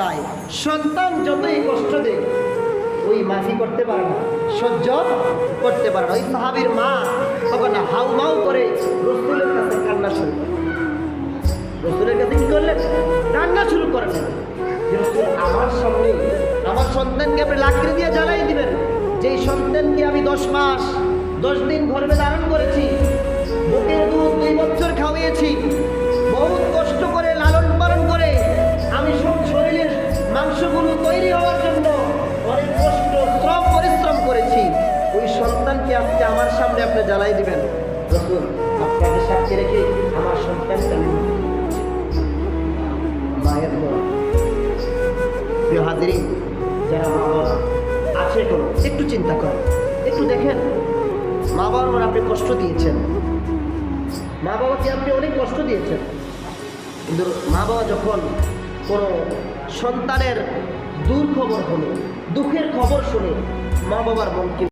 চায় সন্তান যতই কষ্ট দেয় ওই মাফি করতে পারে না, সহ্য করতে পারে না। ওই সাহাবির মা তখন হাউ মাউ করে রসুলের কাছে কান্না শুরু করে। রসুলের কাছে কি করলেন? কান্না শুরু করলেন যে আমার সামনে, আমার সন্তানকে আপনি লাকড়ি দিয়ে জ্বালাই দিবেন। যেই সন্তানকে আমি দশ মাস, দশ দিন গর্ভে ধারণ করেছি মাংসগুলো তৈরি হওয়ার জন্য অনেক কষ্ট, শ্রম, পরিশ্রম করেছি। ওই সন্তানকে আজকে আমার সামনে আপনি জ্বালাই দিবেন। রসুল আপনাকে সাক্ষী রেখে আমার সন্তানকে আমি মায়ের প্রিয় হাজিরি যারা মা বাবা আছে এখন একটু চিন্তা করেন। একটু দেখেন, মা বাবার আপনি কষ্ট দিয়েছেন। মা বাবাকে আপনি অনেক কষ্ট দিয়েছেন। কিন্তু মা বাবা যখন কোনো সন্তানের দূর খবর হলো দুঃখের খবর শুনে মা বাবার মন